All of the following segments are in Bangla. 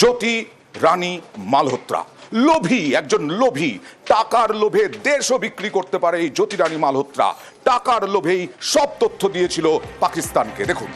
জ্যোতি রানী মালহোত্রা। লোভী, একজন লোভী। টাকার লোভে দেশও বিক্রি করতে পারে এই জ্যোতি রানী মালহোত্রা। টাকার লোভেই সব তথ্য দিয়েছিল পাকিস্তানকে। দেখুন।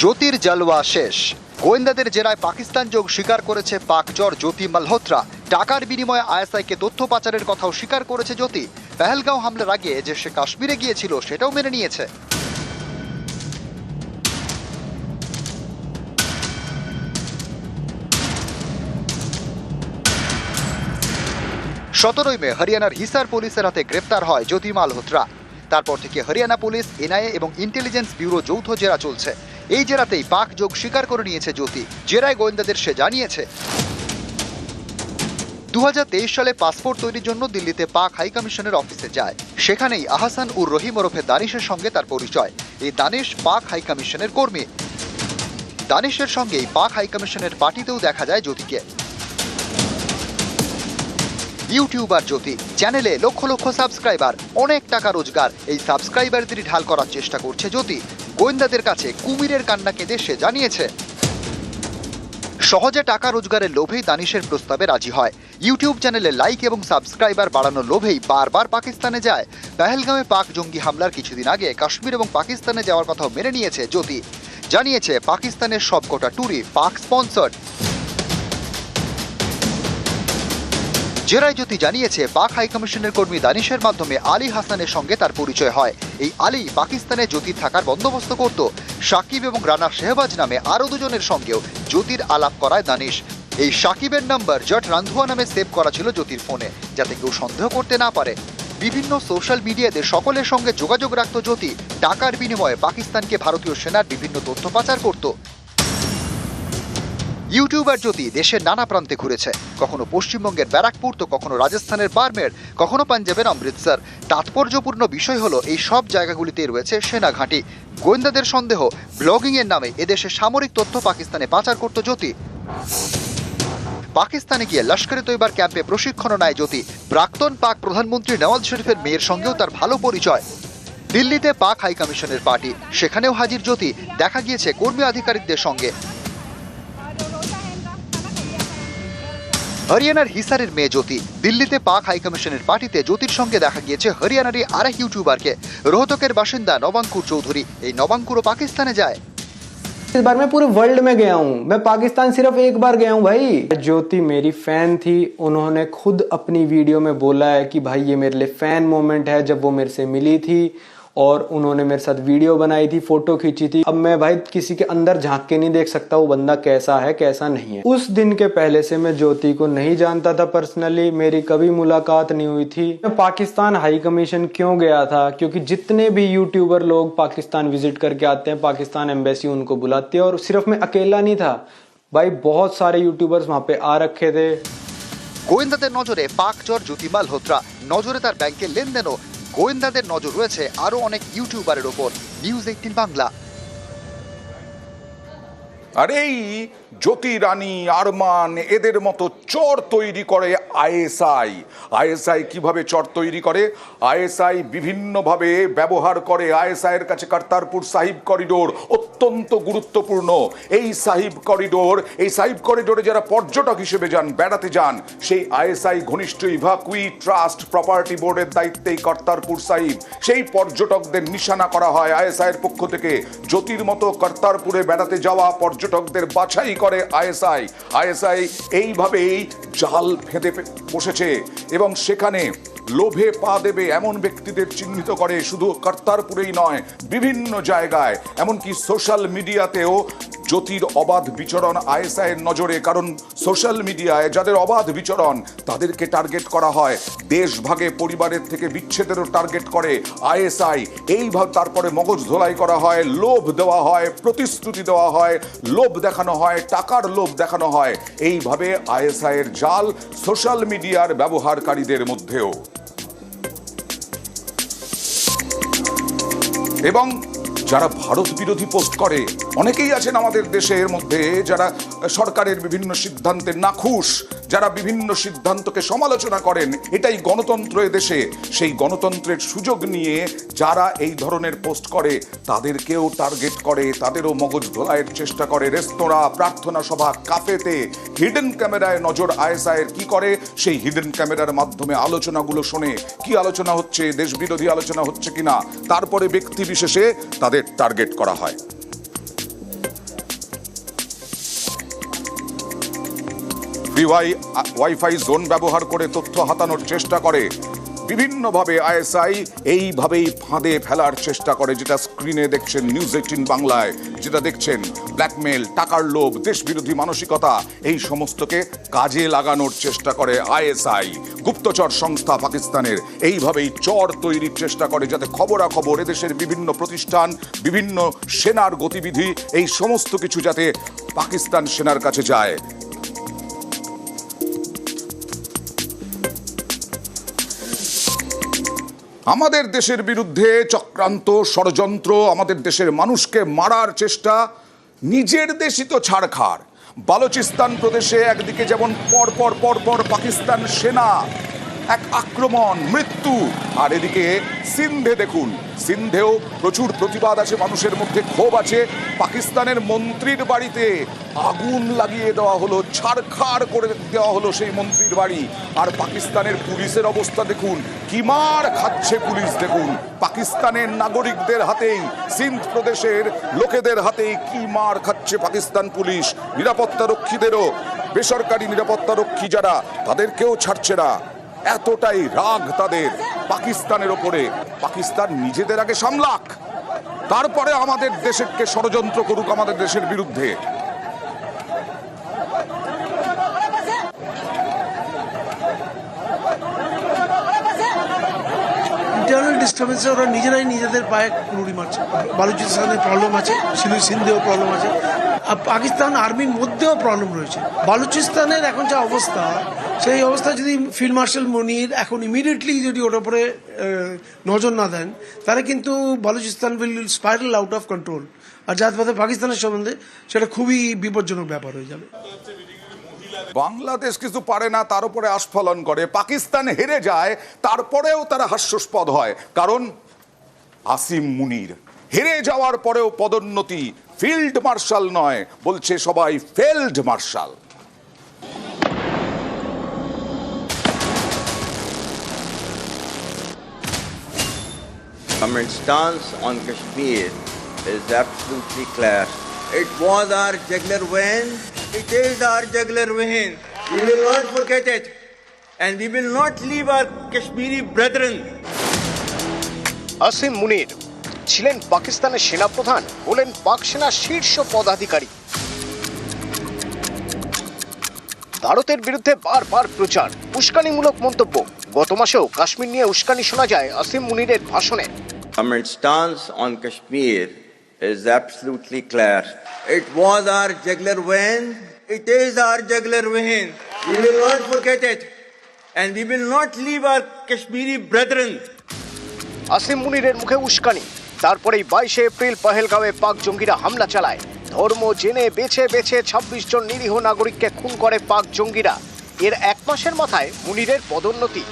জ্যোতির জালওয়া শেষ। গোয়েন্দাদের জেরায় পাকিস্তান যোগ স্বীকার করেছে পাকচর জ্যোতি মালহোত্রা। টাকার বিনিময়ে আইএসআইকে তথ্য পাচারের কথাও স্বীকার করেছে জ্যোতি। পেহেলগাঁও হামলার আগে যে সে কাশ্মীরে গিয়েছিল, সেটাও মেনে নিয়েছে। সতেরোই মে, হরিয়ানার হিসার পুলিশের হাতে গ্রেপ্তার হয় জ্যোতি মালহোত্রা তারপর থেকে হরিয়ানা পুলিশ, এনআইএ এবং ইন্টেলিজেন্স ব্যুরো যৌথ জেরা চলছে। এই জেরাতেই পাক যোগ স্বীকার করে নিয়েছে জ্যোতি। জেরায় গোয়েন্দাদের সে জানিয়েছে। দু সালে পাসপোর্ট তৈরির জন্য দিল্লিতে পাক হাই কমিশনের অফিসে যায়। সেখানেই আহসান উর রহিম ওরফে দানিশের সঙ্গে তার পরিচয়। এই দানিশ পাক হাই কমিশনের কর্মী। দানিশের সঙ্গেই পাক হাই কমিশনের পার্টিতেও দেখা যায় জ্যোতিকে। ইউটিউবার জ্যোতি। চ্যানেলে লক্ষ লক্ষ সাবস্ক্রাইবার, অনেক টাকা রোজগার। এই সাবস্ক্রাইবারদের ঢাল করার চেষ্টা করছে জ্যোতি। গোয়েন্দাদের কাছে কুমিরের কান্না কেঁদে সে জানিয়েছে। সহজে টাকা রোজগারের লোভেই দানিশের প্রস্তাবে রাজি হয়। ইউটিউব চ্যানেলে লাইক এবং সাবস্ক্রাইবার বাড়ানোর লোভেই বারবার পাকিস্তানে যায়। পেহেলগামে পাক জঙ্গি হামলার কিছুদিন আগে কাশ্মীর এবং পাকিস্তানে যাওয়ার কথাও মেনে নিয়েছে জ্যোতি। জানিয়েছে, পাকিস্তানের সবকটা ট্যুরি পাক স্পন্সর্ড। জেরায় জ্যোতি জানিয়েছে, পাক হাইকমিশনের কর্মী দানিশের মাধ্যমে আলী হাসানের সঙ্গে তার পরিচয় হয়। এই আলী পাকিস্তানে জ্যোতির থাকার বন্দোবস্ত করত। সাকিব এবং রানা শেহবাজ নামে আরও দুজনের সঙ্গেও জ্যোতির আলাপ করায় দানিশ। এই সাকিবের নাম্বার জট রান্ধুয়া নামে সেভ করা ছিল জ্যোতির ফোনে, যাতে কেউ সন্দেহ করতে না পারে। বিভিন্ন সোশ্যাল মিডিয়াতে সকলের সঙ্গে যোগাযোগ রাখত জ্যোতি। টাকার বিনিময়ে পাকিস্তানকে ভারতীয় সেনার বিভিন্ন তথ্য পাচার করত। ইউটিউবার জ্যোতি দেশের নানা প্রান্তে ঘুরেছে। কখনো পশ্চিমবঙ্গের ব্যারাকপুর, তো কখনো রাজস্থানের বার্মের, কখনো পাঞ্জাবের অমৃতসর। তাৎপর্যপূর্ণ বিষয় হলো, এই সব জায়গাগুলিতে রয়েছে সেনা ঘাঁটি। গোয়েন্দাদের সন্দেহ ব্লগিং এর নামে এদেশে সামরিক তথ্য পাকিস্তানে পাচার করত জ্যোতি। পাকিস্তানে গিয়ে লস্করে তৈবার ক্যাম্পে প্রশিক্ষণ নেয় জ্যোতি। প্রাক্তন পাক প্রধানমন্ত্রী নওয়াজ শরীফের মেয়ের সঙ্গেও তার ভালো পরিচয়। দিল্লিতে পাক হাই কমিশনের পার্টি, সেখানেও হাজির জ্যোতি। দেখা গিয়েছে কর্মী আধিকারিকদের সঙ্গে। হরিয়ানার হিসারের মেয়ে জ্যোতি দিল্লিতে পাক হাই কমিশনের পার্টিতে জ্যোতির সঙ্গে দেখা গিয়েছে হরিয়ানারই আরেক ইউটিউবারকে রোহতকের বাসিন্দা নবাঙ্কুর চৌধুরী এই নবাঙ্কুরও পাকিস্তানে যায় इस बार मैं पूरे वर्ल्ड में गया हूँ मैं पाकिस्तान सिर्फ एक बार गया हूँ भाई ज्योति मेरी फैन थी उन्होंने खुद अपनी वीडियो में बोला है कि भाई ये मेरे लिए फैन मोमेंट है जब वो मेरे से मिली थी और उन्होंने मेरे साथ वीडियो बनाई थी फोटो खींची थी अब मैं भाई किसी के अंदर झांक के नहीं देख सकता वो बंदा कैसा है कैसा नहीं है उस दिन के पहले से मैं ज्योति को नहीं जानता था पर्सनली मेरी कभी मुलाकात नहीं हुई थी मैं पाकिस्तान हाई कमीशन क्यों गया था क्योंकि जितने भी यूट्यूबर लोग पाकिस्तान विजिट करके आते हैं पाकिस्तान एम्बेसी उनको बुलाती है और सिर्फ मैं अकेला नहीं था भाई बहुत सारे यूट्यूबर्स वहाँ पे आ रखे थे গোয়েন্দাদের নজরে পাক চর জ্যোতি মালহোত্রা নজরে তার ব্যাংকের লেনদেনও গোয়েন্দাদের নজর রয়েছে আরও অনেক ইউটিউবারের ওপর। News eighteen Bangla. আরে এই জ্যোতি রানী আরমান, এদের মতো চর তৈরি করে আইএসআই। আইএসআই কীভাবে চর তৈরি করে? আইএসআই বিভিন্নভাবে ব্যবহার করে। আইএসআই এর কাছে কর্তারপুর সাহিব করিডোর অত্যন্ত গুরুত্বপূর্ণ। এই সাহিব করিডোর, এই সাহিব করিডোরে যারা পর্যটক হিসেবে যান, বেড়াতে যান, সেই আইএসআই ঘনিষ্ঠ ইভাকুই ট্রাস্ট প্রপার্টি বোর্ডের দায়িত্বে এই কর্তারপুর সাহিব। সেই পর্যটকদের নিশানা করা হয় আইএসআই এর পক্ষ থেকে। জ্যোতির মতো কর্তারপুরে বেড়াতে যাওয়া পর্যটকদের বাছাই করে আইএসআই। আইএসআই এইভাবেই জাল ফেঁদে বসেছে এবং সেখানে লোভে পা দেবে এমন ব্যক্তিদের চিহ্নিত করে শুধু কর্তারপুরেই নয়, বিভিন্ন জায়গায়। এমনকি সোশ্যাল মিডিয়াতেও জ্যোতির অবাধ বিচরণ আইএসআই এর নজরে, কারণ সোশ্যাল মিডিয়ায় যাদের অবাধ বিচরণ, তাদেরকে টার্গেট করা হয়। দেশ ভাগে পরিবারের থেকে বিচ্ছেদেরও টার্গেট করে আইএসআই। এইভাবে তারপরে মগজ ধোলাই করা হয়, লোভ দেওয়া হয়, প্রতিশ্রুতি দেওয়া হয়, লোভ দেখানো হয়, টাকার লোভ দেখানো হয়। এইভাবে আইএসআই এর জাল সোশ্যাল মিডিয়ার ব্যবহারকারীদের মধ্যেও। এবং যারা ভারত বিরোধী পোস্ট করে অনেকেই আছেন আমাদের দেশের মধ্যে যারা সরকারের বিভিন্ন সিদ্ধান্তে নাখুশ, যারা বিভিন্ন সিদ্ধান্তকে সমালোচনা করেন, এটাই গণতন্ত্র দেশে সেই গণতন্ত্রের সুযোগ নিয়ে যারা এই ধরনের পোস্ট করে, তাদেরকেও টার্গেট করে, তাদেরও মগজ ধোলাইয়ের চেষ্টা করে। রেস্তোরাঁ, প্রার্থনা সভা, কাফেতে হিডেন ক্যামেরায় নজর আইএসআইয়ের কি করে? সেই হিডেন ক্যামেরার মাধ্যমে আলোচনাগুলো শোনে। কি আলোচনা হচ্ছে? দেশ বিরোধী আলোচনা হচ্ছে কিনা? তারপরে ব্যক্তি বিশেষে তাদের টার্গেট করা হয়। ফ্রি ওয়াই ওয়াইফাই জোন ব্যবহার করে তথ্য হাতানোর চেষ্টা করে। বিভিন্নভাবে আইএসআই এইভাবেই ফাঁদে ফেলার চেষ্টা করে, যেটা স্ক্রিনে দেখছেন নিউজ এইটিন বাংলায়, যেটা দেখছেন ব্ল্যাকমেল, টাকার লোভ, দেশবিরোধী মানসিকতা, এই সমস্তকে কাজে লাগানোর চেষ্টা করে আইএসআই। গুপ্তচর সংস্থা পাকিস্তানের এইভাবেই চর তৈরির চেষ্টা করে, যাতে খবরাখবর এদেশের বিভিন্ন প্রতিষ্ঠান, বিভিন্ন সেনার গতিবিধি, এই সমস্ত কিছু যাতে পাকিস্তান সেনার কাছে যায়। আমাদের দেশের বিরুদ্ধে চক্রান্ত, ষড়যন্ত্র, আমাদের দেশের মানুষকে মারার চেষ্টা, নিজের দেশই তো ছাড়খাড় বালুচিস্তান প্রদেশে একদিকে যেমন পরপর পরপর পর পর পাকিস্তান সেনা এক আক্রমণ, মৃত্যু। আর এদিকে সিন্ধে দেখুন, সিন্ধেও প্রচুর প্রতিবাদ আছে মানুষের মধ্যে, ক্ষোভ আছে। পাকিস্তানের মন্ত্রীর বাড়িতে আগুন লাগিয়ে দেওয়া হলো, ছাড়খাড় করে দেওয়া হলো সেই মন্ত্রীর বাড়ি। আর পাকিস্তানের পুলিশের অবস্থা দেখুন, কি মার খাচ্ছে পুলিশ দেখুন। পাকিস্তানের নাগরিকদের হাতেই, সিন্ধ প্রদেশের লোকেদের হাতেই কি মার খাচ্ছে পাকিস্তান পুলিশ। নিরাপত্তা রক্ষীদেরও, বেসরকারি নিরাপত্তা রক্ষী যারা, তাদেরকেও ছাড়ছে না। এতটাই রাগ তাদের পাকিস্তানের ওপরে। পাকিস্তান নিজেদের আগে সামলাক। তারপরে আমাদের দেশকে ষড়যন্ত্র করুক আমাদের দেশের বিরুদ্ধে। ইন্টারনাল ডিস্টার্বেন্সে ওরা নিজেরাই নিজেদের পায়ে নুড়ি মারছে। বালুচিস্তানের প্রবলেম আছে, সিন্ধু সিন্ধেও প্রবলেম আছে। পাকিস্তান আর্মির মধ্যেও প্রবলেম রয়েছে। বালুচিস্তানের এখন যা অবস্থা সেই অবস্থা যদি ফিল্ড মার্শাল মনির এখন ইমিডিয়েটলি যদি ওটার উপরে নজর না দেন, তাহলে কিন্তু Balochistan will spiral out of control আর যার পাকিস্তানের সম্বন্ধে সেটা খুবই বিপজ্জনক ব্যাপার হয়ে যাবে। বাংলাদেশ কিছু পারে না, তার উপরে আস্ফলন করে। পাকিস্তান হেরে যায়, তারপরেও তারা হাস্যস্পদ হয়। কারণ আসিম মুনির, হেরে যাওয়ার পরেও পদোন্নতি। ফিল্ড মার্শাল নয়, বলছে সবাই field marshal. Government stance on Kashmir is absolutely clear. It was our jugular vein. It is our juggler vein. We will not forget it. And we will not leave our Kashmiri brethren Asim Munir ছিলেন পাকিস্তানের সেনাপ্রধান হলেন পাক সেনার শীর্ষ পদাধিকারী ভারতের বিরুদ্ধে বারবার প্রচার উস্কানিমূলক মন্তব্য। গত মাসেও কাশ্মীর নিয়ে উস্কানি শোনা যায় আসিম মুনিরের ভাষণে। আমার stance on Kashmir is absolutely clear it was our jugular vein it is our jugular vein we will not forget it and we not leave our Kashmiri brethren Asim মুনিরের মুখে উস্কানি। তারপরেই বাইশে এপ্রিল পাহেলগাঁওয়ে পাক জঙ্গিরা হামলা চালায়। ধর্ম জেনে বেছে বেছে ছাব্বিশ জন নিরীহ নাগরিককে খুন করে পাক জঙ্গিরা। এর এক মাসের মাথায় মুনিরের পদোন্নতি।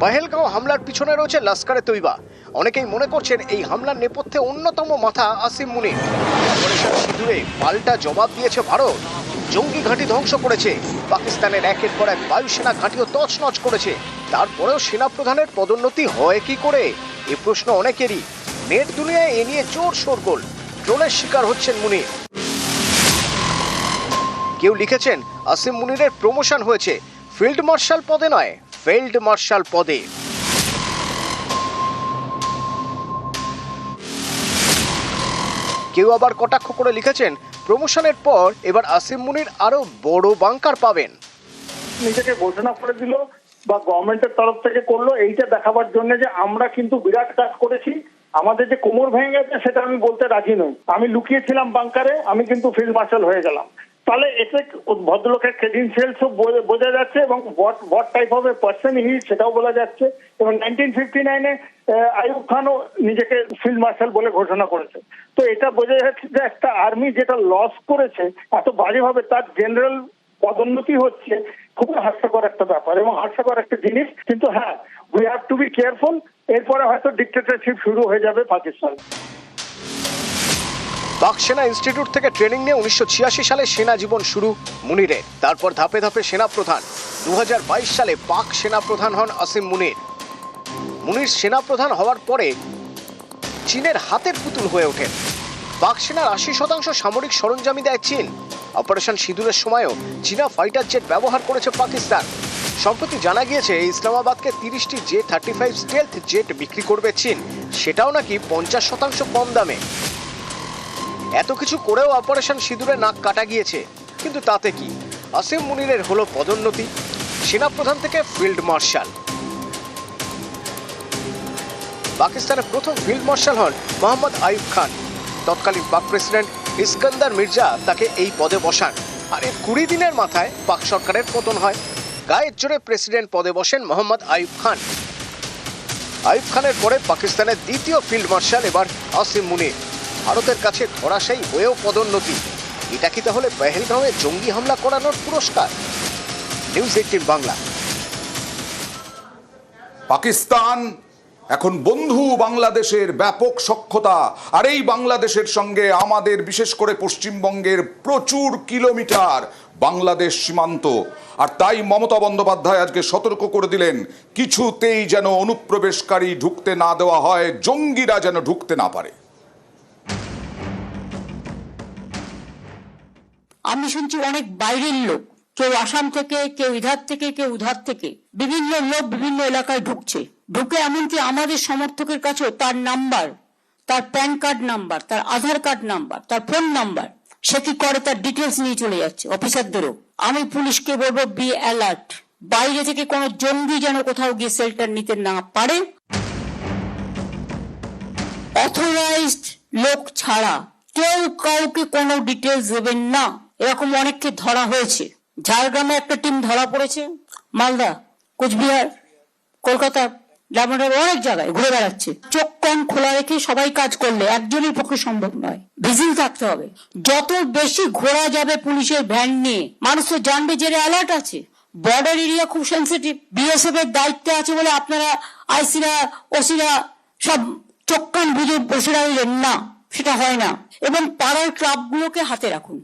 পহেলগাঁও হামলার পিছনে রয়েছে লস্করে তৈবা। অনেকেই মনে করছেন এই হামলার নেপথ্যে অন্যতম মাথা আসিম মুনির। অপারেশন সিঁদুরে পাল্টা জবাব দিয়েছে ভারত। জঙ্গি ঘাঁটি ধ্বংস করেছে। পাকিস্তানের একের পর এক বায়ুসেনা ঘাঁটিও তছনছ করেছে। তারপরেও সেনাপ্রধানের পদোন্নতি হয় কি করে? এ প্রশ্ন অনেকেরই। নেট দুনিয়ায় এ নিয়ে জোর শোরগোল। ট্রোলের শিকার হচ্ছেন মুনির। কেউ লিখেছেন, আসিম মুনিরের প্রমোশন হয়েছে। ফিল্ড মার্শাল পদে নয়, ফিল্ড মার্শাল পদে। কেউ আবার কটাক্ষ করে লিখেছেন, প্রমোশনের পর এবার আসিম মুনির আরও বড় বাংকার পাবেন। নিজেকে ঘোষণা করে দিল বা গভর্নমেন্টের তরফ থেকে করল, এইটা দেখাবার জন্য যে আমরা কিন্তু বিরাট কাজ করেছি। আমাদের যে কোমর ভেঙে গেছে, সেটা আমি বলতে রাজি নই। আমি লুকিয়েছিলাম বাংকারে আমি কিন্তু ফিল্ড মার্শাল হয়ে গেলাম। তাহলে এতে ভদ্রলোকের ক্রেডেন্সিয়ালসও বোঝা যাচ্ছে এবং what what type of a person he সেটাও বলা যাচ্ছে। এবং নাইনটিন ফিফটি নাইনে আইয়ুব খানও নিজেকে ফিল্ড মার্শাল বলে ঘোষণা করেছে। তো এটা বোঝা যাচ্ছে যে একটা আর্মি যেটা লস করেছে, এত বাজেভাবে তার জেনারেল পদোন্নতি হচ্ছে, খুবই হাস্যকর একটা ব্যাপার। এবং হাস্যকর একটা জিনিস, কিন্তু হ্যাঁ we have to be careful এরপরে হয়তো ডিক্টেটরশিপ শুরু হয়ে যাবে পাকিস্তান। পাক সেনা ইনস্টিটিউট থেকে ট্রেনিং নিয়ে উনিশশো ছিয়াশি সালে সেনা জীবন শুরু মুনিরের। তারপর ধাপে ধাপে সেনা প্রধান। দু সালে পাক সেনা প্রধান হন আসিম মুনির। মুনির সেনা প্রধান হওয়ার পরে চীনের হাতের পুতুল হয়ে ওঠেন পাক সেনার আশি শতাংশ সামরিক সরঞ্জামই দেয় চীন। অপারেশন সিঁদুরের সময়ও চীনা ফাইটার জেট ব্যবহার করেছে পাকিস্তান। সম্প্রতি জানা গিয়েছে, ইসলামাবাদকে তিরিশটি J thirty five stealth jet বিক্রি করবে চীন। সেটাও নাকি পঞ্চাশ শতাংশ কম দামে। এত কিছু করেও অপারেশন সিঁদুরে নাক কাটা গিয়েছে। কিন্তু তাতে কি? আসিম মুনিরের হলো পদোন্নতি। সেনাপ্রধান থেকে ফিল্ড মার্শাল। পাকিস্তানের প্রথম ফিল্ড মার্শাল হন মোহাম্মদ আইব খান। তৎকালীন পাক প্রেসিডেন্ট ইস্কান্দার মির্জা তাকে এই পদে বসান। আর এর কুড়ি দিনের মাথায় পাক সরকারের পতন হয়। গায়ের জোরে প্রেসিডেন্ট পদে বসেন মোহাম্মদ আইব খান। আইব খানের পরে পাকিস্তানের দ্বিতীয় ফিল্ড মার্শাল এবার আসিম মুনির। ভারতের কাছে ধরাশায়ী হয়েও পদোন্নতি। এটা কি তাহলে পেহেলগাঁওয়ে জঙ্গি হামলা করানোর পুরস্কার? News eighteen Bangla. পাকিস্তান এখন বন্ধু বাংলাদেশের ব্যাপক সক্ষতা। আর এই বাংলাদেশের সঙ্গে আমাদের বিশেষ করে পশ্চিমবঙ্গের প্রচুর কিলোমিটার বাংলাদেশ সীমান্ত। আর তাই মমতা বন্দ্যোপাধ্যায় আজকে সতর্ক করে দিলেন, কিছুতেই যেন অনুপ্রবেশকারী ঢুকতে না দেওয়া হয়, জঙ্গিরা যেন ঢুকতে না পারে। আমি শুনছি অনেক বাইরের লোক, কেউ আসাম থেকে, কেউ ইধার থেকে, কেউ উধার থেকে, বিভিন্ন লোক বিভিন্ন এলাকায় ঢুকছে। ঢুকে এমনকি আমাদের সমর্থকের কাছেও তার নাম্বার, তার প্যান কার্ড নাম্বার, তার আধার কার্ড নাম্বার, তার ফোন নাম্বার সে কি করে? তার ডিটেলস নিয়ে চলে যাচ্ছে অফিসারদেরও আমি পুলিশকে বলব বি অ্যালার্ট বাইরে থেকে কোনো জঙ্গি যেন কোথাও গিয়ে শেল্টার নিতে না পারে। অথরাইজড লোক ছাড়া কেউ কাউকে কোনো ডিটেলস দেবেন না। এরকম অনেককে ধরা হয়েছে। ঝাড়গ্রামে একটা টিম ধরা পড়েছে। মালদা, কোচবিহার কলকাতা ডায়মন্ডের অনেক জায়গায় ঘুরে বেড়াচ্ছে। চোখ কান খোলা রেখে সবাই কাজ করলে একজনের পক্ষে সম্ভব নয়। ভিজিল থাকতে হবে। যত বেশি ঘোরা যাবে পুলিশের ভ্যান নিয়ে, মানুষ তো জানবে যে অ্যালার্ট আছে। বর্ডার এরিয়া খুব সেন্সিটিভ বিএসএফ এর দায়িত্বে আছে বলে আপনারা আইসিরা ওসিরা সব চোখ কান বুঝে বসে রাখলেন না, সেটা হয় না। এবং পাড়ার ক্লাবগুলোকে হাতে রাখুন।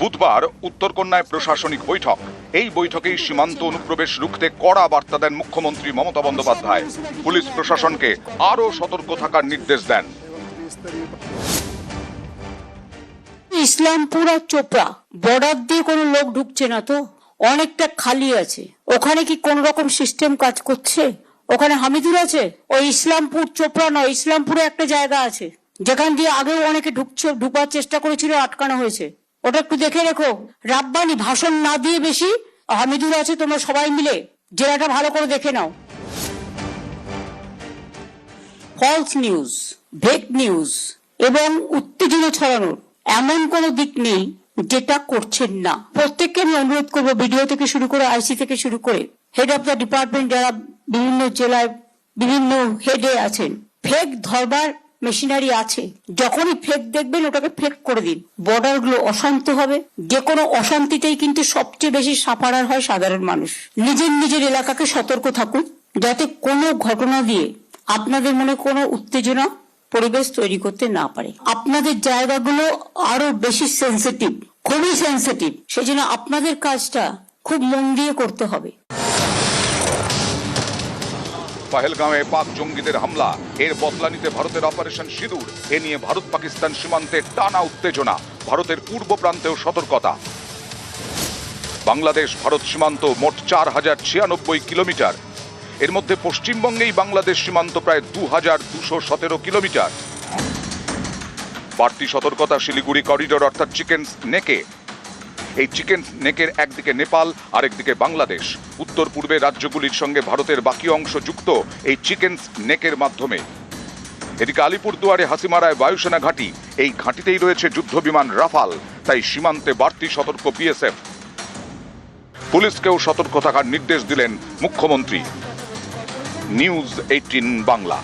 বুধবার উত্তরকন্যায় প্রশাসনিক বৈঠক। এই বৈঠকেই সীমান্ত অনুপ্রবেশ রুখতে কড়া বার্তা দেন মুখ্যমন্ত্রী মমতা বন্দ্যোপাধ্যায়। পুলিশ প্রশাসনকে আরও সতর্ক থাকার নির্দেশ দেন। ইসলামপুর আর চোপড়া বর্ডার দিয়ে কোনো লোক ঢুকছে না তো? অনেকটা খালি আছে। ওখানে কি কোন রকম সিস্টেম কাজ করছে? ওখানে হামিদুর আছে? ওই ইসলামপুর, চোপড়া নয়, ইসলামপুরে একটা জায়গা আছে। যেখান দিয়ে আগেও অনেকে ঢুকছে, ঢুকার চেষ্টা করেছিল, আটকানো হয়েছে। ওটা একটু দেখে রেখো। রাব্বানি, ভাষণ না দিয়ে বেশি হামিদুর আছে, তোমরা সবাই মিলে জেলাটা ভালো করে দেখে নাও। ফলস নিউজ ফেক নিউজ এবং উত্তেজনা ছড়ানোর এমন কোনো দিক নেই যেটা করছেন না। প্রত্যেককে আমি অনুরোধ করব ভিডিও থেকে শুরু করে আইসি থেকে শুরু করে হেড অফ দ্য ডিপার্টমেন্ট যারা বিভিন্ন জেলায় বিভিন্ন হেডে আছেন ফেক ধরবার মেশিনারি আছে, যখনই ফেক দেখবেন, ওটাকে ফেক করে দিন। বর্ডারগুলো অশান্ত হবে। যে কোনো অশান্তিতেই কিন্তু সবচেয়ে বেশি সাফারার হয় সাধারণ মানুষ। নিজের নিজের এলাকাকে সতর্ক থাকুন। যাতে কোনো ঘটনা দিয়ে আপনাদের মনে কোনো উত্তেজনা পরিবেশ তৈরি করতে না পারে। আপনাদের জায়গাগুলো আরও বেশি সেন্সিটিভ খুবই সেন্সিটিভ সেজন্য আপনাদের কাজটা খুব মন দিয়ে করতে হবে। পাহেলগাঁওয়ে পাক জঙ্গিদের হামলা। এর বদলা নিতে ভারতের অপারেশন সিঁদুর। এ নিয়ে ভারত পাকিস্তান সীমান্তে টানা উত্তেজনা। ভারতের পূর্ব প্রান্তেও সতর্কতা। বাংলাদেশ, ভারত সীমান্ত মোট চার হাজার ছিয়ানব্বই কিলোমিটার। এর মধ্যে পশ্চিমবঙ্গেই বাংলাদেশ সীমান্ত প্রায় দু হাজার দুশো সতেরো কিলোমিটার। বাড়তি সতর্কতা শিলিগুড়ি করিডোর, অর্থাৎ চিকেন নেকে এই চিকেন নেকের একদিকে নেপাল, আরেকদিকে বাংলাদেশ। উত্তর পূর্বে রাজ্যগুলির সঙ্গে ভারতের বাকি অংশ যুক্ত এই চিকেন নেকের মাধ্যমে। এদিকে আলিপুরদুয়ারে হাসিমারায় বায়ুসেনা ঘাঁটি, এই ঘাঁটিতেই রয়েছে যুদ্ধ বিমান রাফাল, তাই সীমান্তে বাড়তি সতর্ক বিএসএফ। পুলিশকেও সতর্ক থাকার নির্দেশ দিলেন মুখ্যমন্ত্রী। News eighteen Bangla.